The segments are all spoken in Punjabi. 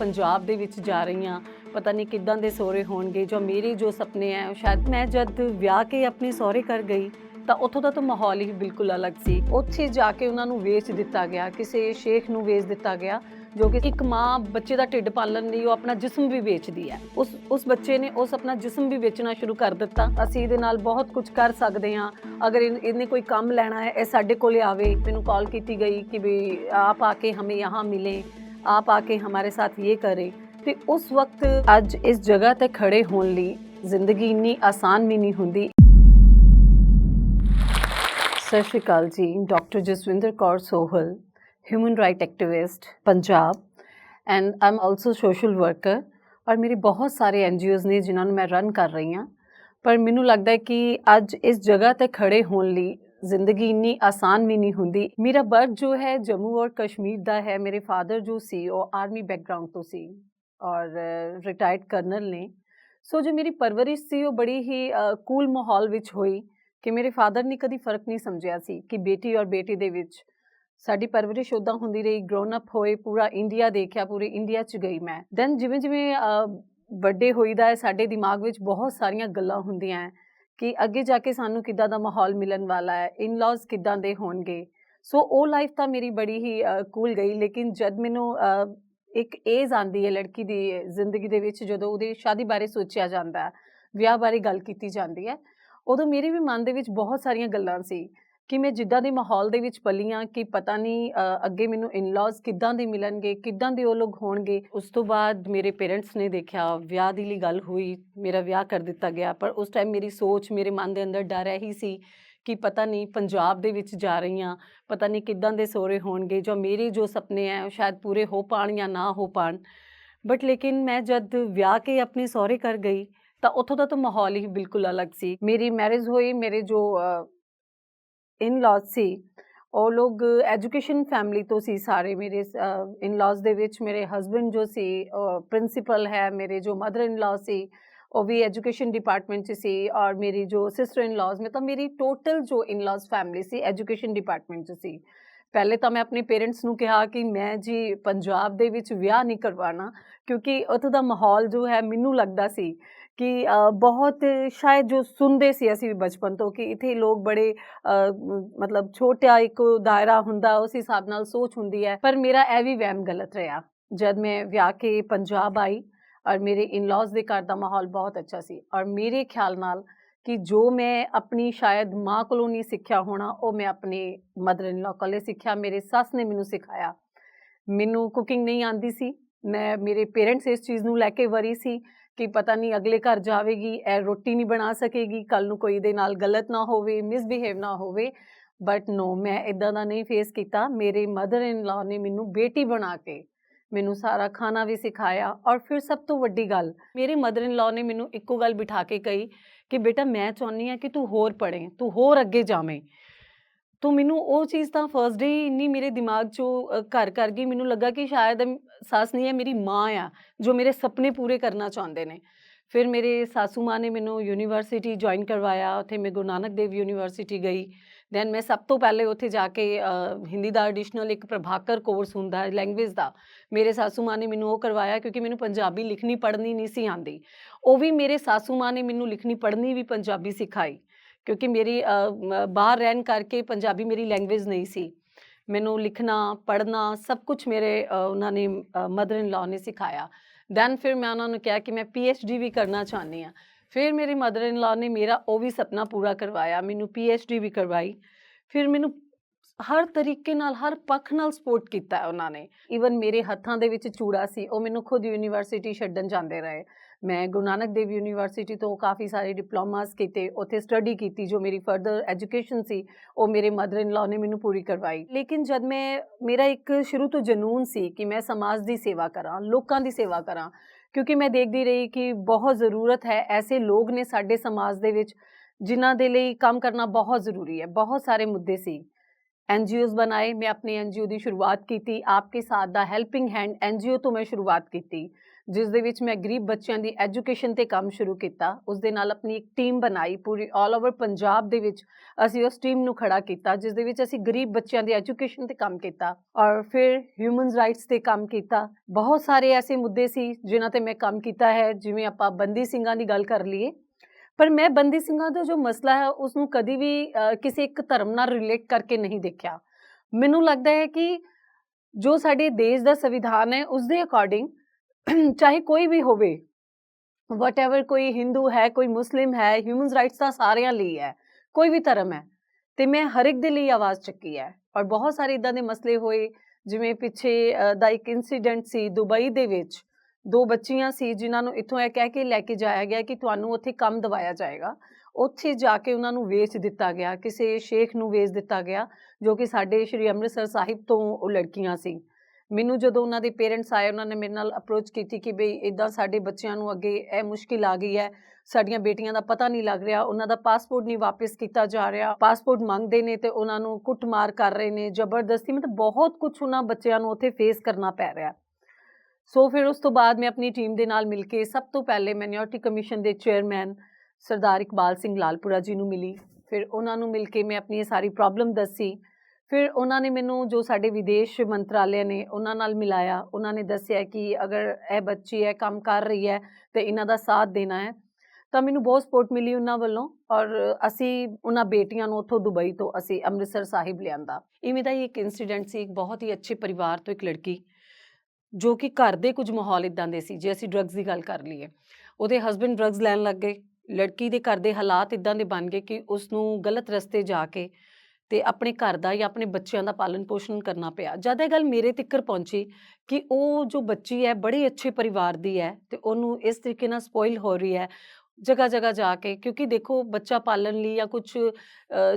ਪੰਜਾਬ ਦੇ ਵਿੱਚ ਜਾ ਰਹੀ ਹਾਂ ਪਤਾ ਨਹੀਂ ਕਿੱਦਾਂ ਦੇ ਸੋਹਰੇ ਹੋਣਗੇ, ਜੋ ਮੇਰੇ ਜੋ ਸੁਪਨੇ ਆ ਸ਼ਾਇਦ ਮੈਂ ਜਦ ਵਿਆਹ ਕੇ ਆਪਣੇ ਸੋਹਰੇ ਕਰ ਗਈ, ਤਾਂ ਉੱਥੋਂ ਦਾ ਤਾਂ ਮਾਹੌਲ ਹੀ ਬਿਲਕੁਲ ਅਲੱਗ ਸੀ। ਉੱਥੇ ਜਾ ਕੇ ਉਹਨਾਂ ਨੂੰ ਵੇਚ ਦਿੱਤਾ ਗਿਆ, ਕਿਸੇ ਸ਼ੇਖ ਨੂੰ ਵੇਚ ਦਿੱਤਾ ਗਿਆ, ਜੋ ਕਿ ਇੱਕ ਮਾਂ ਬੱਚੇ ਦਾ ਢਿੱਡ ਪਾਲਣ ਲਈ ਉਹ ਆਪਣਾ ਜਿਸਮ ਵੀ ਵੇਚਦੀ ਹੈ ਉਸ ਉਸ ਬੱਚੇ ਨੇ ਉਸ ਆਪਣਾ ਜਿਸਮ ਵੀ ਵੇਚਣਾ ਸ਼ੁਰੂ ਕਰ ਦਿੱਤਾ। ਅਸੀਂ ਇਹਦੇ ਨਾਲ ਬਹੁਤ ਕੁਝ ਕਰ ਸਕਦੇ ਹਾਂ। ਅਗਰ ਇਹਨੇ ਕੋਈ ਕੰਮ ਲੈਣਾ ਹੈ ਇਹ ਸਾਡੇ ਕੋਲੇ ਆਵੇ। ਮੈਨੂੰ ਕਾਲ ਕੀਤੀ ਗਈ ਕਿ ਵੀ ਆਪ ਆ ਕੇ ਹਮੇ ਯਹਾਂ ਮਿਲੇ। आप आके हमारे साथ ये करें ਤੇ ਉਸ ਵਕਤ ਅੱਜ ਇਸ ਜਗ੍ਹਾ ਤੇ ਖੜੇ ਹੋਣ ਲਈ ਜ਼ਿੰਦਗੀ ਇੰਨੀ ਆਸਾਨ ਵੀ ਨਹੀਂ ਹੁੰਦੀ ਸਤਿ ਸ਼੍ਰੀ ਅਕਾਲ ਜੀ doctor Jaswinder Kaur Sohal human right activist Punjab and I am also social worker ਔਰ ਮੇਰੇ ਬਹੁਤ ਸਾਰੇ ਐਨਜੀਓਜ਼ ਨੇ ਜਿਨ੍ਹਾਂ ਨੂੰ ਮੈਂ ਰਨ ਕਰ ਰਹੀ ਹਾਂ ਪਰ ਮੈਨੂੰ ਲੱਗਦਾ ਹੈ ਕਿ ਅੱਜ ਇਸ ਜਗ੍ਹਾ ਤੇ ਖੜੇ ਹੋਣ ਲਈ ਜ਼ਿੰਦਗੀ ਇੰਨੀ ਆਸਾਨ ਵੀ ਨਹੀਂ ਹੁੰਦੀ। ਮੇਰਾ ਬਰਥ ਜੋ ਹੈ ਜੰਮੂ ਔਰ ਕਸ਼ਮੀਰ ਦਾ ਹੈ। ਮੇਰੇ ਫਾਦਰ ਜੋ ਸੀ ਉਹ ਆਰਮੀ ਬੈਕਗ੍ਰਾਉਂਡ ਤੋਂ ਸੀ ਔਰ ਰਿਟਾਇਰਡ ਕਰਨਲ ਨੇ। ਸੋ ਜੋ ਮੇਰੀ ਪਰਵਰਿਸ਼ ਸੀ ਉਹ ਬੜੀ ਹੀ ਕੂਲ ਮਾਹੌਲ ਵਿੱਚ ਹੋਈ ਕਿ ਮੇਰੇ ਫਾਦਰ ਨੇ ਕਦੀ ਫ਼ਰਕ ਨਹੀਂ ਸਮਝਿਆ ਸੀ ਕਿ ਬੇਟੀ ਔਰ ਬੇਟੀ ਦੇ ਵਿੱਚ ਸਾਡੀ ਪਰਵਰਿਸ਼ ਉਦਾਂ ਹੁੰਦੀ ਰਹੀ ਗਰੋਨ ਅਪ ਹੋਏ ਪੂਰਾ ਇੰਡੀਆ ਦੇਖਿਆ ਪੂਰੇ ਇੰਡੀਆ 'ਚ ਗਈ ਮੈਂ। ਦੈਨ ਜਿਵੇਂ ਜਿਵੇਂ ਅ, ਵੱਡੇ ਹੋਈਦਾ ਹੈ ਸਾਡੇ ਦਿਮਾਗ ਵਿੱਚ ਬਹੁਤ ਸਾਰੀਆਂ ਗੱਲਾਂ ਹੁੰਦੀਆਂ ਹੈ। ਕਿ ਅੱਗੇ ਜਾ ਕੇ ਸਾਨੂੰ ਕਿੱਦਾਂ ਦਾ ਮਾਹੌਲ ਮਿਲਣ ਵਾਲਾ ਹੈ ਇਨ-ਲॉज ਕਿੱਦਾਂ ਦੇ ਹੋਣਗੇ। ਸੋ ਉਹ ਲਾਈਫ ਤਾਂ ਮੇਰੀ ਬੜੀ ਹੀ ਕੂਲ ਗਈ, ਲੇਕਿਨ ਜਦ ਮੈਨੂੰ ਇੱਕ ਏਜ ਆਂਦੀ ਹੈ ਲੜਕੀ ਦੀ ਜ਼ਿੰਦਗੀ ਦੇ ਵਿੱਚ, ਜਦੋਂ ਉਹਦੀ ਸ਼ਾਦੀ ਬਾਰੇ ਸੋਚਿਆ ਜਾਂਦਾ ਹੈ, ਵਿਆਹ ਬਾਰੇ ਗੱਲ ਕੀਤੀ ਜਾਂਦੀ ਹੈ, ਉਦੋਂ ਮੇਰੇ ਵੀ ਮਨ ਦੇ ਵਿੱਚ ਬਹੁਤ ਸਾਰੀਆਂ ਗੱਲਾਂ ਸੀ। ਕਿ ਮੈਂ ਜਿੱਦਾਂ ਦੇ ਮਾਹੌਲ ਦੇ ਵਿੱਚ ਪਲੀ ਹਾਂ ਕਿ ਪਤਾ ਨਹੀਂ ਅੱਗੇ ਮੈਨੂੰ ਇਨ-ਲॉज ਕਿੱਦਾਂ ਦੇ ਮਿਲਣਗੇ, ਕਿੱਦਾਂ ਦੇ ਉਹ ਲੋਕ ਹੋਣਗੇ। ਉਸ ਤੋਂ ਬਾਅਦ ਮੇਰੇ ਪੇਰੈਂਟਸ ਨੇ ਦੇਖਿਆ, ਵਿਆਹ ਦੀ ਲਈ ਗੱਲ ਹੋਈ, ਮੇਰਾ ਵਿਆਹ ਕਰ ਦਿੱਤਾ ਗਿਆ, ਪਰ ਉਸ ਟਾਈਮ ਮੇਰੀ ਸੋਚ, ਮੇਰੇ ਮਨ ਦੇ ਅੰਦਰ ਡਰ ਇਹੀ ਸੀ ਕਿ ਪਤਾ ਨਹੀਂ ਪੰਜਾਬ ਦੇ ਵਿੱਚ ਜਾ ਰਹੀ ਹਾਂ ਪਤਾ ਨਹੀਂ ਕਿੱਦਾਂ ਦੇ ਸਹੁਰੇ ਹੋਣਗੇ, ਜੋ ਮੇਰੇ ਜੋ ਸੁਪਨੇ ਹੈ ਉਹ ਸ਼ਾਇਦ ਪੂਰੇ ਹੋ ਪਾਣ ਜਾਂ ਨਾ ਹੋ ਪਾਣ। ਬਟ ਲੇਕਿਨ ਮੈਂ ਜਦ ਵਿਆਹ ਕੇ ਆਪਣੇ ਸਹੁਰੇ ਘਰ ਗਈ, ਤਾਂ ਉੱਥੋਂ ਦਾ ਤਾਂ ਮਾਹੌਲ ਹੀ ਬਿਲਕੁਲ ਅਲੱਗ ਸੀ। ਮੇਰੀ ਮੈਰਿਜ ਹੋਈ, ਮੇਰੇ ਜੋ ਇਨ ਲॉज ਸੀ। ਉਹ ਲੋਕ ਐਜੂਕੇਸ਼ਨ ਫੈਮਿਲੀ ਤੋਂ ਸੀ ਸਾਰੇ ਮੇਰੇ ਇਨ ਲॉज ਦੇ ਵਿੱਚ ਮੇਰੇ ਹਸਬੰਡ ਜੋ ਸੀ ਪ੍ਰਿੰਸੀਪਲ ਹੈ ਮੇਰੇ ਜੋ ਮਦਰ ਇਨ ਲॉ ਸੀ, ਉਹ ਵੀ ਐਜੂਕੇਸ਼ਨ ਡਿਪਾਰਟਮੈਂਟ 'ਚ ਸੀ ਔਰ ਮੇਰੀ ਜੋ ਸਿਸਟਰ ਇਨ ਲॉज ਤਾਂ ਮੇਰੀ ਟੋਟਲ ਜੋ ਇਨ ਲॉज ਫੈਮਿਲੀ ਸੀ ਐਜੂਕੇਸ਼ਨ ਡਿਪਾਰਟਮੈਂਟ 'ਚ ਸੀ। ਪਹਿਲੇ ਤਾਂ ਮੈਂ ਆਪਣੇ ਪੇਰੈਂਟਸ ਨੂੰ ਕਿਹਾ ਕਿ ਮੈਂ ਜੀ ਪੰਜਾਬ ਦੇ ਵਿੱਚ ਵਿਆਹ ਨਹੀਂ ਕਰਵਾਣਾ ਕਿਉਂਕਿ ਉੱਥੇ ਦਾ ਮਾਹੌਲ ਜੋ ਹੈ ਮੈਨੂੰ ਲੱਗਦਾ ਸੀ ਕਿ ਬਹੁਤ ਸ਼ਾਇਦ ਜੋ ਸੁਣਦੇ ਸੀ ਅਸੀਂ ਬਚਪਨ ਤੋਂ ਕਿ ਇੱਥੇ ਲੋਕ ਬੜੇ ਮਤਲਬ ਛੋਟਾ ਇੱਕ ਦਾਇਰਾ ਹੁੰਦਾ, ਉਸ ਹਿਸਾਬ ਨਾਲ ਸੋਚ ਹੁੰਦੀ ਹੈ। ਪਰ ਮੇਰਾ ਇਹ ਵੀ ਵਹਿਮ ਗਲਤ ਰਿਹਾ। ਜਦ ਮੈਂ ਵਿਆਹ ਕੇ ਪੰਜਾਬ ਆਈ ਔਰ ਮੇਰੇ ਇਨ-ਲॉज ਦੇ ਘਰ ਦਾ ਮਾਹੌਲ ਬਹੁਤ ਅੱਛਾ ਸੀ ਔਰ ਮੇਰੇ ਖਿਆਲ ਨਾਲ ਕਿ ਜੋ ਮੈਂ ਆਪਣੀ ਸ਼ਾਇਦ ਮਾਂ ਕੋਲੋਂ ਨਹੀਂ ਸਿੱਖਿਆ ਹੋਣਾ, ਉਹ ਮੈਂ ਆਪਣੇ ਮਦਰ ਇਨ-ਲॉ ਕੋਲੇ ਸਿੱਖਿਆ, ਮੇਰੇ ਸੱਸ ਨੇ ਮੈਨੂੰ ਸਿਖਾਇਆ। ਮੈਨੂੰ ਕੁਕਿੰਗ ਨਹੀਂ ਆਂਦੀ ਸੀ। ਮੈਂ, ਮੇਰੇ ਪੇਰੈਂਟਸ ਇਸ ਚੀਜ਼ ਨੂੰ ਲੈ ਕੇ ਵਰੀ ਸੀ ਕਿ ਪਤਾ ਨਹੀਂ ਅਗਲੇ ਘਰ ਜਾਵੇਗੀ, ਇਹ ਰੋਟੀ ਨਹੀਂ ਬਣਾ ਸਕੇਗੀ ਕੱਲ ਨੂੰ ਕੋਈ ਇਹਦੇ ਨਾਲ ਗਲਤ ਨਾ ਹੋਵੇ ਮਿਸਬਿਹੇਵ ਨਾ ਹੋਵੇ। ਬਟ ਨੋ ਮੈਂ ਇਦਾਂ ਦਾ ਨਹੀਂ ਫੇਸ ਕੀਤਾ। ਮੇਰੇ ਮਦਰ ਇਨ ਲਾ ਨੇ ਮੈਨੂੰ ਬੇਟੀ ਬਣਾ ਕੇ ਮੈਨੂੰ ਸਾਰਾ ਖਾਣਾ ਵੀ ਸਿਖਾਇਆ। ਔਰ ਫਿਰ ਸਭ ਤੋਂ ਵੱਡੀ ਗੱਲ, ਮੇਰੇ ਮਦਰ ਇਨ ਲਾ ਨੇ ਮੈਨੂੰ ਇੱਕੋ ਗੱਲ ਬਿਠਾ ਕੇ ਕਹੀ ਕਿ ਬੇਟਾ ਮੈਂ ਚਾਹੁੰਦੀ ਆ ਕਿ ਤੂੰ ਹੋਰ ਪੜ੍ਹੇ, ਤੂੰ ਹੋਰ ਅੱਗੇ ਜਾਵੇਂ। ਤੋ ਮੈਨੂੰ ਉਹ ਚੀਜ਼ ਤਾਂ ਫਰਸਟ ਡੇ ਹੀ ਇੰਨੀ ਮੇਰੇ ਦਿਮਾਗ 'ਚੋਂ ਘਰ ਕਰ ਗਈ। ਮੈਨੂੰ ਲੱਗਾ ਕਿ ਸ਼ਾਇਦ ਸੱਸ ਨਹੀਂ ਹੈ, ਮੇਰੀ ਮਾਂ ਆ, ਜੋ ਮੇਰੇ ਸੁਪਨੇ ਪੂਰੇ ਕਰਨਾ ਚਾਹੁੰਦੇ ਨੇ। ਫਿਰ ਮੇਰੇ ਸਾਸੂ ਮਾਂ ਨੇ ਮੈਨੂੰ ਯੂਨੀਵਰਸਿਟੀ ਜੁਆਇਨ ਕਰਵਾਇਆ। ਉੱਥੇ ਮੈਂ ਗੁਰੂ ਨਾਨਕ ਦੇਵ ਯੂਨੀਵਰਸਿਟੀ ਗਈ। ਦੈਨ ਮੈਂ ਸਭ ਤੋਂ ਪਹਿਲੇ ਉੱਥੇ ਜਾ ਕੇ ਹਿੰਦੀ ਦਾ ਐਡੀਸ਼ਨਲ ਇੱਕ ਪ੍ਰਭਾਕਰ ਕੋਰਸ ਹੁੰਦਾ ਹੈ ਲੈਂਗੁਏਜ ਦਾ। ਮੇਰੇ ਸਾਸੂ ਮਾਂ ਨੇ ਮੈਨੂੰ ਉਹ ਕਰਵਾਇਆ ਕਿਉਂਕਿ ਮੈਨੂੰ ਪੰਜਾਬੀ ਲਿਖਣੀ ਪੜ੍ਹਨੀ ਨਹੀਂ ਸੀ ਆਂਦੀ ਉਹ ਵੀ ਮੇਰੇ ਸਾਸੂ ਮਾਂ ਨੇ ਮੈਨੂੰ ਲਿਖਣੀ ਪੜ੍ਹਨੀ ਵੀ ਪੰਜਾਬੀ ਸਿਖਾਈ। ਕਿਉਂਕਿ ਮੇਰੀ ਬਾਹਰ ਰਹਿਣ ਕਰਕੇ ਪੰਜਾਬੀ ਮੇਰੀ ਲੈਂਗੁਏਜ ਨਹੀਂ ਸੀ। ਮੈਨੂੰ ਲਿਖਣਾ, ਪੜ੍ਹਨਾ, ਸਭ ਕੁਝ ਮੇਰੇ ਉਹਨਾਂ ਨੇ ਮਦਰ ਇਨ ਲਾ ਨੇ ਸਿਖਾਇਆ। ਦੈਨ ਫਿਰ ਮੈਂ ਉਹਨਾਂ ਨੂੰ ਕਿਹਾ ਕਿ ਮੈਂ ਡੀ ਵੀ ਕਰਨਾ ਚਾਹੁੰਦੀ ਹਾਂ। ਫਿਰ ਮੇਰੀ ਮਦਰ ਇਨ ਲਾ ਨੇ ਮੇਰਾ ਉਹ ਵੀ ਸੁਪਨਾ ਪੂਰਾ ਕਰਵਾਇਆ, ਮੈਨੂੰ ਡੀ ਵੀ ਕਰਵਾਈ। ਫਿਰ ਮੈਨੂੰ ਹਰ ਤਰੀਕੇ ਨਾਲ, ਹਰ ਪੱਖ ਨਾਲ ਸਪੋਰਟ ਕੀਤਾ ਉਹਨਾਂ ਨੇ। ਈਵਨ ਮੇਰੇ ਹੱਥਾਂ ਦੇ ਵਿੱਚ ਚੂੜਾ ਸੀ, ਉਹ ਮੈਨੂੰ ਖੁਦ ਯੂਨੀਵਰਸਿਟੀ ਛੱਡਣ ਜਾਂਦੇ ਰਹੇ। ਮੈਂ ਗੁਰੂ ਨਾਨਕ ਦੇਵ ਯੂਨੀਵਰਸਿਟੀ ਤੋਂ ਕਾਫੀ ਸਾਰੇ ਡਿਪਲੋਮਾਸ ਕੀਤੇ, ਉੱਥੇ ਸਟੱਡੀ ਕੀਤੀ, ਜੋ ਮੇਰੀ ਫਰਦਰ ਐਜੂਕੇਸ਼ਨ ਸੀ, ਉਹ ਮੇਰੇ ਮਦਰ ਇਨ ਲਾ ਨੇ ਮੈਨੂੰ ਪੂਰੀ ਕਰਵਾਈ। ਲੇਕਿਨ ਜਦ ਮੈਂ, ਮੇਰਾ ਇੱਕ ਸ਼ੁਰੂ ਤੋਂ ਜਨੂਨ ਸੀ ਕਿ ਮੈਂ ਸਮਾਜ ਦੀ ਸੇਵਾ ਕਰਾਂ, ਲੋਕਾਂ ਦੀ ਸੇਵਾ ਕਰਾਂ, ਕਿਉਂਕਿ ਮੈਂ ਦੇਖਦੀ ਰਹੀ ਕਿ ਬਹੁਤ ਜ਼ਰੂਰਤ ਹੈ, ਐਸੇ ਲੋਕ ਨੇ ਸਾਡੇ ਸਮਾਜ ਦੇ ਵਿੱਚ ਜਿਨ੍ਹਾਂ ਦੇ ਲਈ ਕੰਮ ਕਰਨਾ ਬਹੁਤ ਜ਼ਰੂਰੀ ਹੈ। ਬਹੁਤ ਸਾਰੇ ਮੁੱਦੇ ਸੀ। ਐਨਜੀਓਜ਼ ਬਣਾਏ, ਮੈਂ ਆਪਣੀ ਐਨਜੀਓ ਦੀ ਸ਼ੁਰੂਆਤ ਕੀਤੀ, ਆਪਕੇ ਸਾਥ ਦਾ ਹੈਲਪਿੰਗ ਹੈਂਡ ਐਨਜੀਓ ਤੋਂ ਮੈਂ ਸ਼ੁਰੂਆਤ ਕੀਤੀ। ਜਿਸ ਦੇ ਵਿੱਚ ਮੈਂ ਗਰੀਬ ਬੱਚਿਆਂ ਦੀ ਐਜੂਕੇਸ਼ਨ ਤੇ ਕੰਮ ਸ਼ੁਰੂ ਕੀਤਾ, ਉਸ ਦੇ ਨਾਲ ਆਪਣੀ ਇੱਕ ਟੀਮ ਬਣਾਈ, ਪੂਰੀ ਆਲ ਓਵਰ ਪੰਜਾਬ ਦੇ ਵਿੱਚ ਅਸੀਂ ਉਸ ਟੀਮ ਨੂੰ ਖੜਾ ਕੀਤਾ, ਜਿਸ ਦੇ ਵਿੱਚ ਅਸੀਂ ਗਰੀਬ ਬੱਚਿਆਂ ਦੀ ਐਜੂਕੇਸ਼ਨ ਤੇ ਕੰਮ ਕੀਤਾ ਔਰ ਫਿਰ ਹਿਊਮਨ ਰਾਈਟਸ ਤੇ ਕੰਮ ਕੀਤਾ। ਬਹੁਤ ਸਾਰੇ ਐਸੇ ਮੁੱਦੇ ਸੀ ਜਿਨ੍ਹਾਂ ਤੇ ਮੈਂ ਕੰਮ ਕੀਤਾ ਹੈ, ਜਿਵੇਂ ਆਪਾਂ ਬੰਦੀ ਸਿੰਘਾਂ ਦੀ ਗੱਲ ਕਰ ਲਈਏ। ਪਰ ਮੈਂ ਬੰਦੀ ਸਿੰਘਾਂ ਦਾ ਜੋ ਮਸਲਾ ਹੈ ਉਸ ਨੂੰ ਕਦੀ ਵੀ ਕਿਸੇ ਇੱਕ ਧਰਮ ਨਾਲ ਰਿਲੇਟ ਕਰਕੇ ਨਹੀਂ ਦੇਖਿਆ। ਮੈਨੂੰ ਲੱਗਦਾ ਹੈ ਕਿ ਜੋ ਸਾਡੇ ਦੇਸ਼ ਦਾ ਸੰਵਿਧਾਨ ਹੈ ਉਸ ਦੇ ਅਕੋਰਡਿੰਗ ਚਾਹੇ ਕੋਈ ਵੀ ਹੋਵੇ ਵਟਐਵਰ ਕੋਈ ਹਿੰਦੂ ਹੈ, ਕੋਈ ਮੁਸਲਿਮ ਹੈ ਹਿਊਮਨ ਰਾਈਟਸ ਤਾਂ ਸਾਰਿਆਂ ਲਈ ਹੈ, ਕੋਈ ਵੀ ਧਰਮ ਹੈ, ਤੇ ਮੈਂ ਹਰ ਇੱਕ ਦੇ ਲਈ ਆਵਾਜ਼ ਚੱਕੀ ਹੈ, ਔਰ ਬਹੁਤ ਸਾਰੇ ਇਦਾਂ ਦੇ ਮਸਲੇ ਹੋਏ, ਜਿਵੇਂ ਪਿੱਛੇ ਦਾ ਇੱਕ ਇਨਸੀਡੈਂਟ ਸੀ ਦੁਬਈ ਦੇ ਵਿੱਚ, ਦੋ ਬੱਚੀਆਂ ਸੀ ਜਿਨ੍ਹਾਂ ਨੂੰ ਇੱਥੋਂ ਇਹ ਕਹਿ ਕੇ ਲੈ ਕੇ ਜਾਇਆ ਗਿਆ ਕਿ ਤੁਹਾਨੂੰ ਉੱਥੇ ਕੰਮ ਦਿਵਾਇਆ ਜਾਏਗਾ, ਉੱਥੇ ਜਾ ਕੇ ਉਹਨਾਂ ਨੂੰ ਵੇਚ ਦਿੱਤਾ ਗਿਆ, ਕਿਸੇ ਸ਼ੇਖ ਨੂੰ ਵੇਚ ਦਿੱਤਾ ਗਿਆ, ਜੋ ਕਿ ਸਾਡੇ ਸ਼੍ਰੀ ਅੰਮ੍ਰਿਤਸਰ ਸਾਹਿਬ ਤੋਂ ਉਹ ਲੜਕੀਆਂ ਸੀ। ਮੈਨੂੰ ਜਦੋਂ ਉਹਨਾਂ ਦੇ ਪੇਰੈਂਟਸ ਆਏ, ਉਹਨਾਂ ਨੇ ਮੇਰੇ ਨਾਲ ਅਪਰੋਚ ਕੀਤੀ ਕਿ ਬਈ ਇਦਾਂ ਸਾਡੇ ਬੱਚਿਆਂ ਨੂੰ ਅੱਗੇ ਇਹ ਮੁਸ਼ਕਿਲ ਆ ਗਈ ਹੈ, ਸਾਡੀਆਂ ਬੇਟੀਆਂ ਦਾ ਪਤਾ ਨਹੀਂ ਲੱਗ ਰਿਹਾ, ਉਹਨਾਂ ਦਾ ਪਾਸਪੋਰਟ ਨਹੀਂ ਵਾਪਸ ਕੀਤਾ ਜਾ ਰਿਹਾ ਪਾਸਪੋਰਟ ਮੰਗਦੇ ਨੇ ਤੇ ਉਹਨਾਂ ਨੂੰ ਕੁੱਟਮਾਰ ਕਰ ਰਹੇ ਨੇ, ਜ਼ਬਰਦਸਤੀ, ਮਤਲਬ ਬਹੁਤ ਕੁਝ ਉਹਨਾਂ ਬੱਚਿਆਂ ਨੂੰ ਉੱਥੇ ਫੇਸ ਕਰਨਾ ਪੈ ਰਿਹਾ। ਸੋ ਫਿਰ ਉਸ ਤੋਂ ਬਾਅਦ ਮੈਂ ਆਪਣੀ ਟੀਮ ਦੇ ਨਾਲ ਮਿਲ ਕੇ ਸਭ ਤੋਂ ਪਹਿਲੇ ਮੈਨਿਓਰਟੀ ਕਮਿਸ਼ਨ ਦੇ ਚੇਅਰਮੈਨ ਸਰਦਾਰ ਇਕਬਾਲ ਸਿੰਘ ਲਾਲਪੁਰਾ ਜੀ ਨੂੰ ਮਿਲੀ। ਫਿਰ ਉਹਨਾਂ ਨੂੰ ਮਿਲ ਕੇ ਮੈਂ ਆਪਣੀ ਇਹ ਸਾਰੀ ਪ੍ਰੋਬਲਮ ਦੱਸੀ। ਫਿਰ ਉਹਨਾਂ ਨੇ ਮੈਨੂੰ ਜੋ ਸਾਡੇ ਵਿਦੇਸ਼ ਮੰਤਰਾਲੇ ਨੇ ਉਹਨਾਂ ਨਾਲ ਮਿਲਾਇਆ, ਉਹਨਾਂ ਨੇ ਦੱਸਿਆ ਕਿ ਅਗਰ ਇਹ ਬੱਚੀ ਹੈ ਕੰਮ ਕਰ ਰਹੀ ਹੈ ਤੇ ਇਹਨਾਂ ਦਾ ਸਾਥ ਦੇਣਾ ਹੈ, ਤਾਂ ਮੈਨੂੰ ਬਹੁਤ ਸਪੋਰਟ ਮਿਲੀ ਉਹਨਾਂ ਵੱਲੋਂ ਔਰ ਅਸੀਂ ਉਹਨਾਂ ਬੇਟੀਆਂ ਨੂੰ ਉੱਥੋਂ ਦੁਬਈ ਤੋਂ ਅਸੀਂ ਅੰਮ੍ਰਿਤਸਰ ਸਾਹਿਬ ਲਿਆਂਦਾ। ਇਵੇਂ ਦਾ ਹੀ ਇੱਕ ਇਨਸੀਡੈਂਟ ਸੀ, ਇੱਕ ਬਹੁਤ ਹੀ ਅੱਛੇ ਪਰਿਵਾਰ ਤੋਂ ਇੱਕ ਲੜਕੀ, ਜੋ ਕਿ ਘਰ ਦੇ ਕੁਝ ਮਾਹੌਲ ਇਦਾਂ ਦੇ ਸੀ, ਜੇ ਅਸੀਂ ਡਰੱਗਸ ਦੀ ਗੱਲ ਕਰ ਲਈਏ, ਉਹਦੇ ਹਸਬੰਡ ਡਰੱਗਸ ਲੈਣ ਲੱਗ ਗਏ, ਲੜਕੀ ਦੇ ਘਰ ਦੇ ਹਾਲਾਤ ਇਦਾਂ ਦੇ ਬਣ ਗਏ ਕਿ ਉਸ ਨੂੰ ਗਲਤ ਰਸਤੇ ਜਾ ਕੇ ਤੇ ਆਪਣੇ ਘਰ ਦਾ ਜਾਂ ਆਪਣੇ ਬੱਚਿਆਂ ਦਾ ਪਾਲਣ ਪੋਸ਼ਣ ਕਰਨਾ ਪਿਆ। ਜਦ ਇਹ ਗੱਲ ਮੇਰੇ ਤਿੱਕਰ ਪਹੁੰਚੀ ਕਿ ਉਹ ਜੋ ਬੱਚੀ ਹੈ, ਬੜੇ ਅੱਛੇ ਪਰਿਵਾਰ ਦੀ ਹੈ ਤੇ ਉਹਨੂੰ ਇਸ ਤਰੀਕੇ ਨਾਲ ਸਪੋਇਲ ਹੋ ਰਹੀ ਹੈ ਜਗ੍ਹਾ ਜਗ੍ਹਾ ਜਾ ਕੇ, ਕਿਉਂਕਿ ਦੇਖੋ ਬੱਚਾ ਪਾਲਣ ਲਈ ਜਾਂ ਕੁਝ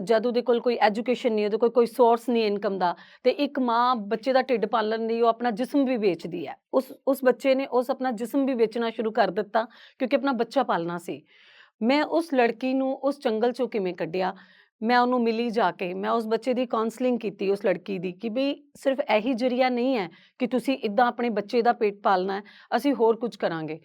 ਜਦ ਉਹਦੇ ਕੋਲ ਕੋਈ ਐਜੂਕੇਸ਼ਨ ਨਹੀਂ, ਉਹਦੇ ਕੋਲ ਕੋਈ ਸੋਰਸ ਨਹੀਂ ਇਨਕਮ ਦਾ, ਤੇ ਇੱਕ ਮਾਂ ਬੱਚੇ ਦਾ ਢਿੱਡ ਪਾਲਣ ਲਈ ਉਹ ਆਪਣਾ ਜਿਸਮ ਵੀ ਵੇਚਦੀ ਹੈ। ਉਸ ਉਸ ਬੱਚੇ ਨੇ ਉਸ ਆਪਣਾ ਜਿਸਮ ਵੀ ਵੇਚਣਾ ਸ਼ੁਰੂ ਕਰ ਦਿੱਤਾ ਕਿਉਂਕਿ ਆਪਣਾ ਬੱਚਾ ਪਾਲਣਾ ਸੀ। ਮੈਂ ਉਸ ਲੜਕੀ ਨੂੰ ਉਸ ਜੰਗਲ ਚੋਂ ਕਿਵੇਂ ਕੱਢਿਆ? ਮੈਂ ਉਹਨੂੰ ਮਿਲੀ ਜਾ ਕੇ, ਮੈਂ ਉਸ ਬੱਚੇ ਦੀ ਕਾਉਂਸਲਿੰਗ ਕੀਤੀ ਉਸ ਲੜਕੀ ਦੀ ਕਿ ਵੀ ਸਿਰਫ ਇਹੀ ਜਰੀਆ ਨਹੀਂ ਹੈ ਕਿ ਤੁਸੀਂ ਇਦਾਂ ਆਪਣੇ ਬੱਚੇ ਦਾ ਪੇਟ ਪਾਲਣਾ ਹੈ, ਅਸੀਂ ਹੋਰ ਕੁਝ ਕਰਾਂਗੇ।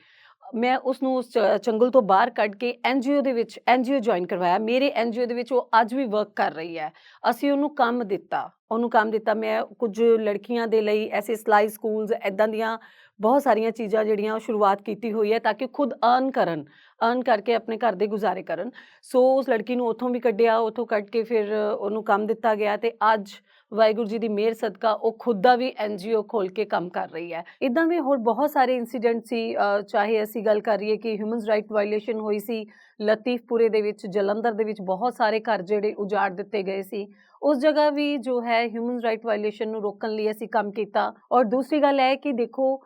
ਮੈਂ ਉਸ ਨੂੰ ਉਸ ਚੰਗਲ ਤੋਂ ਬਾਹਰ ਕੱਢ ਕੇ ਐਨਜੀਓ ਦੇ ਵਿੱਚ ਐਨਜੀਓ ਜੁਆਇਨ ਕਰਵਾਇਆ। ਮੇਰੇ ਐਨਜੀਓ ਦੇ ਵਿੱਚ ਉਹ ਅੱਜ ਵੀ ਵਰਕ ਕਰ ਰਹੀ ਹੈ। ਅਸੀਂ ਉਹਨੂੰ ਕੰਮ ਦਿੱਤਾ। ਉਹਨੂੰ ਕੰਮ ਦਿੱਤਾ। ਮੈਂ ਕੁਝ ਲੜਕੀਆਂ ਦੇ ਲਈ ਐਸੇ ਸਲਾਈ ਸਕੂਲਸ ਐਦਾਂ ਦੀਆਂ ਬਹੁਤ ਸਾਰੀਆਂ ਚੀਜ਼ਾਂ ਜਿਹੜੀਆਂ ਉਹ ਸ਼ੁਰੂਆਤ ਕੀਤੀ ਹੋਈ ਹੈ ਤਾਂ ਕਿ ਖੁਦ ਅਰਨ ਕਰਨ ਅਰਨ ਕਰਕੇ ਆਪਣੇ ਘਰ ਦੇ ਗੁਜ਼ਾਰੇ ਕਰਨ। ਸੋ ਉਸ ਲੜਕੀ ਨੂੰ ਉੱਥੋਂ ਵੀ ਕੱਢਿਆ। ਉੱਥੋਂ ਕੱਢ ਕੇ ਫਿਰ ਉਹਨੂੰ ਕੰਮ ਦਿੱਤਾ ਗਿਆ ਤੇ ਅੱਜ ਵਾਹਿਗੁਰੂ ਜੀ ਦੀ ਮਿਹਰ, ਸਦਕਾ ਉਹ ਖੁਦ ਦਾ ਵੀ ਐਨਜੀਓ ਖੋਲ ਕੇ ਕੰਮ ਕਰ ਰਹੀ ਹੈ। ਇਦਾਂ ਵੀ ਹੋਰ ਬਹੁਤ ਸਾਰੇ ਇਨਸੀਡੈਂਟ ਸੀ ਚਾਹੇ ਅਸੀਂ ਗੱਲ ਕਰੀਏ ਕਿ ਹਿਊਮਨ ਰਾਈਟ ਵਾਇਲੇਸ਼ਨ ਹੋਈ ਸੀ, ਲਤੀਫਪੁਰੇ ਦੇ ਵਿੱਚ, ਜਲੰਧਰ ਦੇ ਵਿੱਚ ਬਹੁਤ ਸਾਰੇ ਘਰ ਜਿਹੜੇ ਉਜਾੜ ਦਿੱਤੇ ਗਏ ਸੀ। ਉਸ ਜਗ੍ਹਾ ਵੀ ਜੋ ਹੈ ਹਿਊਮਨ ਰਾਈਟ ਵਾਇਲੇਸ਼ਨ ਨੂੰ ਰੋਕਣ ਲਈ ਅਸੀਂ ਕੰਮ ਕੀਤਾ। ਔਰ ਦੂਸਰੀ ਗੱਲ ਹੈ ਕਿ ਦੇਖੋ,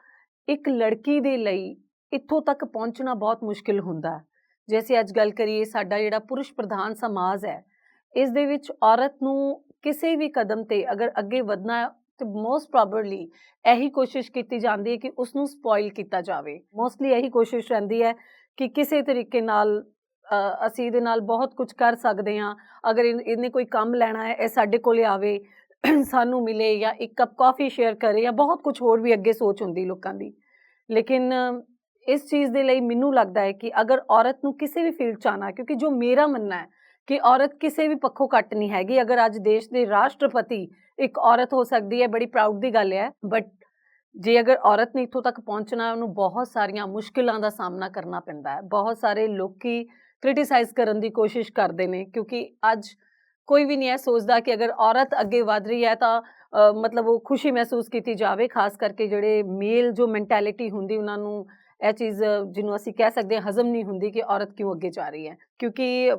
ਇੱਕ ਲੜਕੀ ਦੇ ਲਈ ਇੱਥੋਂ ਤੱਕ ਪਹੁੰਚਣਾ ਬਹੁਤ ਮੁਸ਼ਕਿਲ ਹੁੰਦਾ ਹੈ। ਜੇ ਅਸੀਂ ਅੱਜ ਗੱਲ ਕਰੀਏ, ਸਾਡਾ ਜਿਹੜਾ ਪੁਰਸ਼ ਪ੍ਰਧਾਨ ਸਮਾਜ ਹੈ, ਇਸ ਦੇ ਵਿੱਚ ਔਰਤ ਨੂੰ ਕਿਸੇ ਵੀ ਕਦਮ ਤੇ ਅਗਰ ਅੱਗੇ ਵਧਣਾ ਹੈ ਤੇ ਮੋਸਟ ਪ੍ਰੋਬਬਲੀ ਇਹੀ ਕੋਸ਼ਿਸ਼ ਕੀਤੀ ਜਾਂਦੀ ਹੈ ਕਿ ਉਸ ਨੂੰ ਸਪੋਇਲ ਕੀਤਾ ਜਾਵੇ। ਮੋਸਟਲੀ ਇਹੀ ਕੋਸ਼ਿਸ਼ ਰਹਿੰਦੀ ਹੈ ਕਿ ਕਿਸੇ ਤਰੀਕੇ ਨਾਲ ਅਸੀਂ ਇਹਦੇ ਨਾਲ ਬਹੁਤ ਕੁਝ ਕਰ ਸਕਦੇ ਹਾਂ। ਅਗਰ ਇਨ- ਇਹਨੇ ਕੋਈ ਕੰਮ ਲੈਣਾ ਹੈ, ਇਹ ਸਾਡੇ ਕੋਲੇ ਆਵੇ, ਸਾਨੂੰ ਮਿਲੇ ਜਾਂ ਇੱਕ ਕੱਪ ਕਾਫੀ ਸ਼ੇਅਰ ਕਰੇ ਜਾਂ ਬਹੁਤ ਕੁਝ ਹੋਰ ਵੀ ਅੱਗੇ ਸੋਚ ਹੁੰਦੀ ਲੋਕਾਂ ਦੀ। ਲੇਕਿਨ ਇਸ ਚੀਜ਼ ਦੇ ਲਈ ਮੈਨੂੰ ਲੱਗਦਾ ਹੈ ਕਿ ਅਗਰ ਔਰਤ ਨੂੰ ਕਿਸੇ ਵੀ ਫੀਲਡ ਚ ਆਉਣਾ ਕਿਉਂਕਿ ਜੋ ਮੇਰਾ ਮੰਨਣਾ ਹੈ ਕਿ ਔਰਤ ਕਿਸੇ ਵੀ ਪੱਖੋਂ ਘੱਟ ਨਹੀਂ ਹੈਗੀ। ਅਗਰ ਅੱਜ ਦੇਸ਼ ਦੇ ਰਾਸ਼ਟਰਪਤੀ ਇੱਕ ਔਰਤ ਹੋ ਸਕਦੀ ਹੈ, ਬੜੀ ਪ੍ਰਾਊਡ ਦੀ ਗੱਲ ਹੈ ਬਟ ਜੇ ਅਗਰ ਔਰਤ ਨੇ ਇੱਥੋਂ ਤੱਕ ਪਹੁੰਚਣਾ ਉਹਨੂੰ ਬਹੁਤ ਸਾਰੀਆਂ ਮੁਸ਼ਕਿਲਾਂ ਦਾ ਸਾਹਮਣਾ ਕਰਨਾ ਪੈਂਦਾ ਹੈ। ਬਹੁਤ ਸਾਰੇ ਲੋਕੀ ਕ੍ਰਿਟਿਸਾਈਜ਼ ਕਰਨ ਦੀ ਕੋਸ਼ਿਸ਼ ਕਰਦੇ ਨੇ, ਕਿਉਂਕਿ ਅੱਜ ਕੋਈ ਵੀ ਨਹੀਂ ਇਹ ਸੋਚਦਾ ਕਿ ਅਗਰ ਔਰਤ ਅੱਗੇ ਵਧ ਰਹੀ ਹੈ ਤਾਂ ਮਤਲਬ ਉਹ ਖੁਸ਼ੀ ਮਹਿਸੂਸ ਕੀਤੀ ਜਾਵੇ, ਖਾਸ ਕਰਕੇ ਜਿਹੜੇ ਮੇਲ ਜੋ ਮੈਂਟੈਲਿਟੀ ਹੁੰਦੀ, ਉਹਨਾਂ ਨੂੰ ਇਹ ਚੀਜ਼ ਜਿਹਨੂੰ ਅਸੀਂ ਕਹਿ ਸਕਦੇ ਹਾਂ, ਹਜ਼ਮ ਨਹੀਂ ਹੁੰਦੀ ਕਿ ਔਰਤ ਕਿਉਂ ਅੱਗੇ ਜਾ ਰਹੀ ਹੈ। ਕਿਉਂਕਿ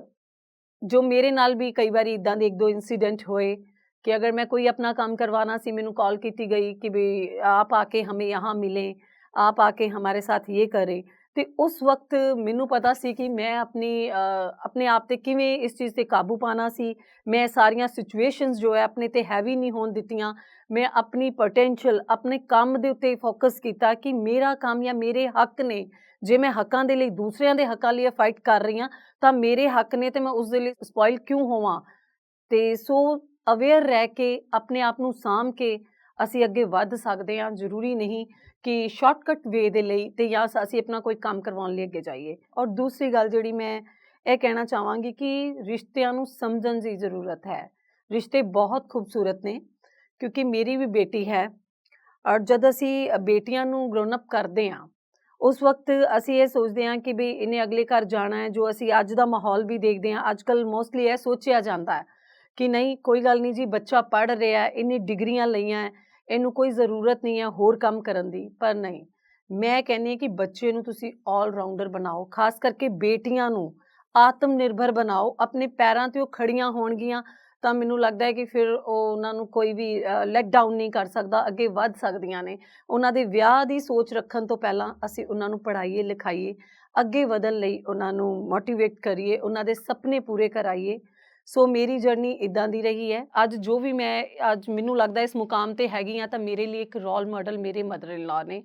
ਜੋ ਮੇਰੇ ਨਾਲ ਵੀ ਕਈ ਵਾਰੀ ਇਦਾਂ ਦੇ ਇੱਕ ਦੋ ਇਨਸੀਡੈਂਟ ਹੋਏ कि अगर मैं कोई अपना काम करवाना सी मैंने कॉल की गई कि भी आप आके हमें यहाँ मिलें आप आके हमारे साथ ये करें ਤੇ ਉਸ ਵਕਤ ਮੈਨੂੰ ਪਤਾ ਸੀ ਕਿ ਮੈਂ ਆਪਣੀ ਆਪਣੇ ਆਪ ਤੇ ਕਿਵੇਂ ਇਸ ਚੀਜ਼ ਤੇ ਕਾਬੂ ਪਾਣਾ ਸੀ। ਮੈਂ ਸਾਰੀਆਂ ਸਿਚੁਏਸ਼ਨਸ ਜੋ ਹੈ ਆਪਣੇ ਤੇ ਹੈਵੀ ਨਹੀਂ ਹੋਣ ਦਿੱਤੀਆਂ। ਮੈਂ ਆਪਣੀ ਪੋਟੈਂਸ਼ੀਅਲ ਆਪਣੇ ਕੰਮ ਦੇ ਉੱਤੇ ਫੋਕਸ ਕੀਤਾ ਕਿ ਮੇਰਾ ਕੰਮ ਜਾਂ ਮੇਰੇ ਹੱਕ ਨੇ, ਜੇ ਮੈਂ ਹੱਕਾਂ ਦੇ ਲਈ ਦੂਸਰਿਆਂ ਦੇ ਹੱਕਾਂ ਲਈ ਫਾਈਟ ਕਰ ਰਹੀ ਹਾਂ, ਤਾਂ ਮੇਰੇ ਹੱਕ ਨੇ ਤੇ ਮੈਂ ਉਸ ਦੇ ਲਈ ਸਪੋਇਲ ਕਿਉਂ ਹੋਵਾਂ? ਤੇ ਸੋ ਅਵੇਅਰ ਰਹਿ ਕੇ, ਆਪਣੇ ਆਪ ਨੂੰ ਸਾਂਭ ਕੇ ਅਸੀਂ ਅੱਗੇ ਵੱਧ ਸਕਦੇ ਹਾਂ, ਜ਼ਰੂਰੀ ਨਹੀਂ ਕਿ ਸ਼ਾਰਟਕਟ ਵੇ ਦੇ ਲਈ ਤੇ ਜਾਂ ਅਸੀਂ ਆਪਣਾ ਕੋਈ ਕੰਮ ਕਰਵਾਉਣ ਲਈ ਅੱਗੇ ਜਾਈਏ। ਔਰ ਦੂਸਰੀ ਗੱਲ ਜਿਹੜੀ ਮੈਂ ਇਹ ਕਹਿਣਾ ਚਾਹਾਂਗੀ ਕਿ ਰਿਸ਼ਤਿਆਂ ਨੂੰ ਸਮਝਣ ਦੀ ਜ਼ਰੂਰਤ ਹੈ। ਰਿਸ਼ਤੇ ਬਹੁਤ ਖੂਬਸੂਰਤ ਨੇ, ਕਿਉਂਕਿ ਮੇਰੀ ਵੀ ਬੇਟੀ ਹੈ ਔਰ ਜਦ ਅਸੀਂ ਬੇਟੀਆਂ ਨੂੰ ਗਰੋਨ ਅਪ ਕਰਦੇ ਹਾਂ, ਉਸ ਵਕਤ ਅਸੀਂ ਇਹ ਸੋਚਦੇ ਹਾਂ ਕਿ ਵੀ ਇਹਨੇ ਅਗਲੇ ਘਰ ਜਾਣਾ ਹੈ, ਜੋ ਅਸੀਂ ਅੱਜ ਦਾ ਮਾਹੌਲ ਵੀ ਦੇਖਦੇ ਹਾਂ ਅੱਜ ਕੱਲ ਮੋਸਟਲੀ ਇਹ ਸੋਚਿਆ ਜਾਂਦਾ ਹੈ ਕਿ ਨਹੀਂ, ਕੋਈ ਗੱਲ ਨਹੀਂ ਜੀ, ਬੱਚਾ ਪੜ੍ਹ ਰਿਹਾ ਹੈ ਇਹਨੇ ਡਿਗਰੀਆਂ ਲਈਆਂ ਹੈ ਇਹਨੂੰ ਕੋਈ ਜ਼ਰੂਰਤ ਨਹੀਂ ਹੈ ਹੋਰ ਕੰਮ ਕਰਨ ਦੀ, ਪਰ ਨਹੀਂ। ਮੈਂ ਕਹਿੰਦੀ ਹਾਂ ਕਿ ਬੱਚੇ ਨੂੰ ਤੁਸੀਂ 올 ਰਾਊਂਡਰ ਬਣਾਓ, ਖਾਸ ਕਰਕੇ ਬੇਟੀਆਂ ਨੂੰ। ਆਤਮ ਨਿਰਭਰ ਬਣਾਓ, ਆਪਣੇ ਪੈਰਾਂ ਤੇ ਉਹ ਖੜੀਆਂ ਹੋਣਗੀਆਂ ਤਾਂ ਮੈਨੂੰ ਲੱਗਦਾ ਹੈ ਕਿ ਫਿਰ ਉਹ ਉਹਨਾਂ ਨੂੰ ਕੋਈ ਵੀ ਲੈਟ ਡਾਊਨ ਨਹੀਂ ਕਰ ਸਕਦਾ, ਅੱਗੇ ਵੱਧ ਸਕਦੀਆਂ ਨੇ। ਉਹਨਾਂ ਦੇ ਵਿਆਹ ਦੀ ਸੋਚ ਰੱਖਣ ਤੋਂ ਪਹਿਲਾਂ ਅਸੀਂ ਉਹਨਾਂ ਨੂੰ ਪੜ੍ਹਾਈਏ, ਲਿਖਾਈਏ, ਅੱਗੇ ਵਧਣ ਲਈ ਉਹਨਾਂ ਨੂੰ ਮੋਟੀਵੇਟ ਕਰੀਏ, ਉਹਨਾਂ ਦੇ ਸੁਪਨੇ ਪੂਰੇ ਕਰਾਈਏ। ਸੋ ਮੇਰੀ ਜਰਨੀ ਇਦਾਂ ਦੀ ਰਹੀ ਹੈ। ਅੱਜ ਜੋ ਵੀ ਮੈਂ, ਅੱਜ ਮੈਨੂੰ ਲੱਗਦਾ ਇਸ ਮੁਕਾਮ ਤੇ ਹੈਗੀ ਆ ਤਾਂ ਮੇਰੇ ਲਈ ਇੱਕ ਰੋਲ ਮਾਡਲ ਮੇਰੇ ਮਦਰ ਇਨ ਲਾ ਨੇ।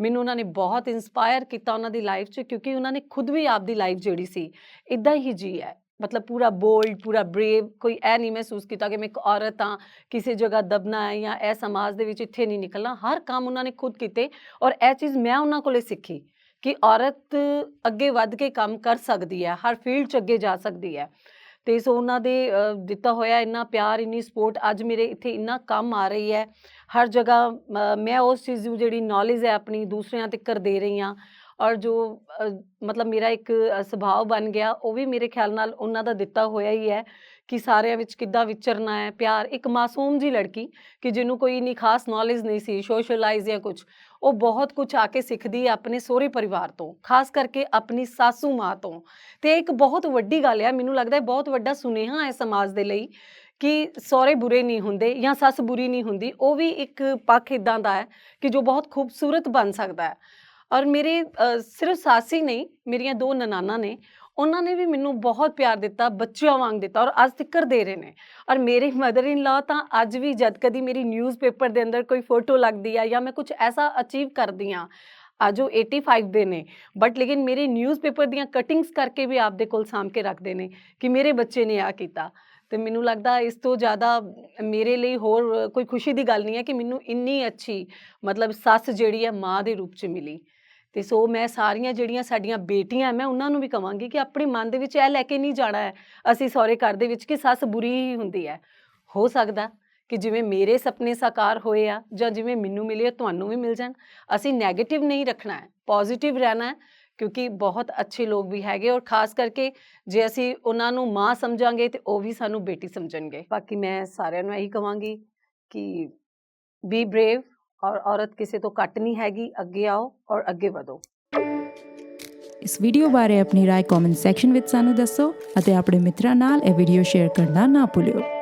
ਮੈਨੂੰ ਉਹਨਾਂ ਨੇ ਬਹੁਤ ਇਨਸਪਾਇਰ ਕੀਤਾ ਉਹਨਾਂ ਦੀ ਲਾਈਫ 'ਚ, ਕਿਉਂਕਿ ਉਹਨਾਂ ਨੇ ਖੁਦ ਵੀ ਆਪਦੀ ਲਾਈਫ ਜਿਹੜੀ ਸੀ ਇਦਾਂ ਹੀ ਜੀ ਹੈ। ਮਤਲਬ ਪੂਰਾ ਬੋਲਡ ਪੂਰਾ ਬਰੇਵ ਕੋਈ ਇਹ ਨਹੀਂ ਮਹਿਸੂਸ ਕੀਤਾ ਕਿ ਮੈਂ ਇੱਕ ਔਰਤ ਹਾਂ, ਕਿਸੇ ਜਗ੍ਹਾ ਦਬਨਾ ਹੈ ਜਾਂ ਇਹ ਸਮਾਜ ਦੇ ਵਿੱਚ ਇੱਥੇ ਨਹੀਂ ਨਿਕਲਣਾ। ਹਰ ਕੰਮ ਉਹਨਾਂ ਨੇ ਖੁਦ ਕੀਤੇ ਔਰ ਇਹ ਚੀਜ਼ ਮੈਂ ਉਹਨਾਂ ਕੋਲੇ ਸਿੱਖੀ ਕਿ ਔਰਤ ਅੱਗੇ ਵੱਧ ਕੇ ਕੰਮ ਕਰ ਸਕਦੀ ਹੈ, ਹਰ ਫੀਲਡ 'ਚ ਅੱਗੇ ਜਾ ਸਕਦੀ ਹੈ। ਤੇ ਸੋ ਉਹਨਾਂ ਦੇ ਦਿੱਤਾ ਹੋਇਆ ਇੰਨਾ ਪਿਆਰ ਇੰਨੀ ਸਪੋਰਟ ਅੱਜ ਮੇਰੇ ਇੱਥੇ ਇੰਨਾ ਕੰਮ ਆ ਰਹੀ ਹੈ। ਹਰ ਜਗ੍ਹਾ ਅ, ਮੈਂ ਉਸ ਚੀਜ਼ ਨੂੰ ਜਿਹੜੀ ਨੌਲੇਜ ਹੈ ਆਪਣੀ ਦੂਸਰਿਆਂ ਤੱਕ ਦੇ ਰਹੀ ਹਾਂ ਔਰ ਜੋ ਮਤਲਬ ਮੇਰਾ ਇੱਕ ਸੁਭਾਅ ਬਣ ਗਿਆ ਉਹ ਵੀ ਮੇਰੇ ਖਿਆਲ ਨਾਲ ਉਹਨਾਂ ਦਾ ਦਿੱਤਾ ਹੋਇਆ ਹੀ ਹੈ ਕਿ ਸਾਰਿਆਂ ਵਿੱਚ ਕਿੱਦਾਂ ਵਿਚਰਨਾ ਹੈ ਪਿਆਰ। ਇੱਕ ਮਾਸੂਮ ਜੀ ਲੜਕੀ ਕਿ ਜਿਹਨੂੰ ਕੋਈ ਇੰਨੀ ਖਾਸ ਨੌਲੇਜ ਨਹੀਂ ਸੀ ਸੋਸ਼ਲਾਈਜ਼ ਜਾਂ ਕੁਝ ਉਹ ਬਹੁਤ ਕੁਝ ਆ ਕੇ ਸਿੱਖਦੀ ਹੈ ਆਪਣੇ ਸਹੁਰੇ ਪਰਿਵਾਰ ਤੋਂ ਖਾਸ ਕਰਕੇ ਆਪਣੀ ਸਾਸੂ ਮਾਂ ਤੋਂ। ਤੇ ਇੱਕ ਬਹੁਤ ਵੱਡੀ ਗੱਲ ਹੈ ਮੈਨੂੰ ਲੱਗਦਾ ਹੈ ਬਹੁਤ ਵੱਡਾ ਸੁਨੇਹਾ ਹੈ ਸਮਾਜ ਦੇ ਲਈ ਕਿ ਸਹੁਰੇ ਬੁਰੇ ਨਹੀਂ ਹੁੰਦੇ ਜਾਂ ਸੱਸ ਬੁਰੀ ਨਹੀਂ ਹੁੰਦੀ ਉਹ ਵੀ ਇੱਕ ਪੱਖ ਇਦਾਂ ਦਾ ਹੈ ਕਿ ਜੋ ਬਹੁਤ ਖੂਬਸੂਰਤ ਬਣ ਸਕਦਾ ਹੈ। ਔਰ ਮੇਰੇ ਅ, ਸਿਰਫ ਸਾਸੀ ਨਹੀਂ ਮੇਰੀਆਂ ਦੋ ਨਨਾਨਾ ਨੇ ਉਹਨਾਂ ਨੇ ਵੀ ਮੈਨੂੰ ਬਹੁਤ ਪਿਆਰ ਦਿੱਤਾ, ਬੱਚਿਆਂ ਵਾਂਗ ਦਿੱਤਾ ਔਰ ਅੱਜ ਤੱਕ ਦੇ ਰਹੇ ਨੇ। ਔਰ ਮੇਰੇ ਮਦਰ ਇਨ ਲਾ ਤਾਂ ਅੱਜ ਵੀ ਜਦ ਕਦੀ ਮੇਰੀ ਨਿਊਜ਼ਪੇਪਰ ਦੇ ਅੰਦਰ ਕੋਈ ਫੋਟੋ ਲੱਗਦੀ ਆ ਜਾਂ ਮੈਂ ਕੁਝ ਐਸਾ ਅਚੀਵ ਕਰਦੀ ਆ, ਅੱਜ ਉਹ 85 ਦੇ ਨੇ। ਬਟ ਲੇਕਿਨ ਮੇਰੇ ਨਿਊਜ਼ਪੇਪਰ ਦੀਆਂ ਕਟਿੰਗਸ ਕਰਕੇ ਵੀ ਆਪਦੇ ਕੋਲ ਸਾਂਭ ਕੇ ਰੱਖਦੇ ਨੇ ਕਿ ਮੇਰੇ ਬੱਚੇ ਨੇ ਆ ਕੀਤਾ। ਤੇ ਮੈਨੂੰ ਲੱਗਦਾ ਇਸ ਤੋਂ ਜ਼ਿਆਦਾ ਮੇਰੇ ਲਈ ਹੋਰ ਕੋਈ ਖੁਸ਼ੀ ਦੀ ਗੱਲ ਨਹੀਂ ਹੈ ਕਿ ਮੈਨੂੰ ਇੰਨੀ ਅੱਛੀ ਮਤਲਬ ਸੱਸ ਜਿਹੜੀ ਹੈ ਮਾਂ ਦੇ ਰੂਪ 'ਚ ਮਿਲੀ। ਤੇ ਸੋ ਮੈਂ ਸਾਰੀਆਂ ਜਿਹੜੀਆਂ ਸਾਡੀਆਂ ਬੇਟੀਆਂ ਮੈਂ ਉਹਨਾਂ ਨੂੰ ਵੀ ਕਵਾਂਗੀ ਕਿ ਆਪਣੇ ਮਨ ਦੇ ਵਿੱਚ ਇਹ ਲੈ ਕੇ ਨਹੀਂ ਜਾਣਾ ਹੈ ਅਸੀਂ ਸਹੁਰੇ ਘਰ ਦੇ ਵਿੱਚ ਕਿ ਸੱਸ ਬੁਰੀ ਹੀ ਹੁੰਦੀ ਹੈ। ਹੋ ਸਕਦਾ ਕਿ ਜਿਵੇਂ ਮੇਰੇ ਸੁਪਨੇ ਸਾਕਾਰ ਹੋਏ ਆ ਜਾਂ ਜਿਵੇਂ ਮੈਨੂੰ ਮਿਲੇ ਆ, ਤੁਹਾਨੂੰ ਵੀ ਮਿਲ ਜਾਣ। ਅਸੀਂ 네ਗੇਟਿਵ ਨਹੀਂ ਰੱਖਣਾ ਹੈ ਪੋਜ਼ਿਟਿਵ ਰਹਿਣਾ ਹੈ ਕਿਉਂਕਿ ਬਹੁਤ ਅੱਛੇ ਲੋਕ ਵੀ ਹੈਗੇ ਔਰ ਖਾਸ ਕਰਕੇ ਜੇ ਅਸੀਂ ਉਹਨਾਂ ਨੂੰ ਮਾਂ ਸਮਝਾਂਗੇ ਤੇ ਉਹ ਵੀ ਸਾਨੂੰ ਬੇਟੀ ਸਮਝਣਗੇ। ਬਾਕੀ ਮੈਂ ਸਾਰਿਆਂ ਨੂੰ ਇਹੀ ਕਹਾਂਗੀ ਕਿ ਬੀ ਬ੍ਰੇਵ ਔਰ ਔਰਤ ਕਿਸੇ ਤੋਂ ਘੱਟ ਨਹੀਂ ਹੈਗੀ ਅੱਗੇ ਆਓ ਔਰ ਅੱਗੇ ਵਧੋ ਇਸ ਵੀਡੀਓ ਬਾਰੇ ਆਪਣੀ رائے ਕਮੈਂਟ ਸੈਕਸ਼ਨ ਵਿੱਚ ਸਾਨੂੰ ਦੱਸੋ ਅਤੇ ਆਪਣੇ ਮਿੱਤਰਾਂ ਨਾਲ ਇਹ ਵੀਡੀਓ ਸ਼ੇਅਰ ਕਰਨਾ ਨਾ ਭੁੱਲਿਓ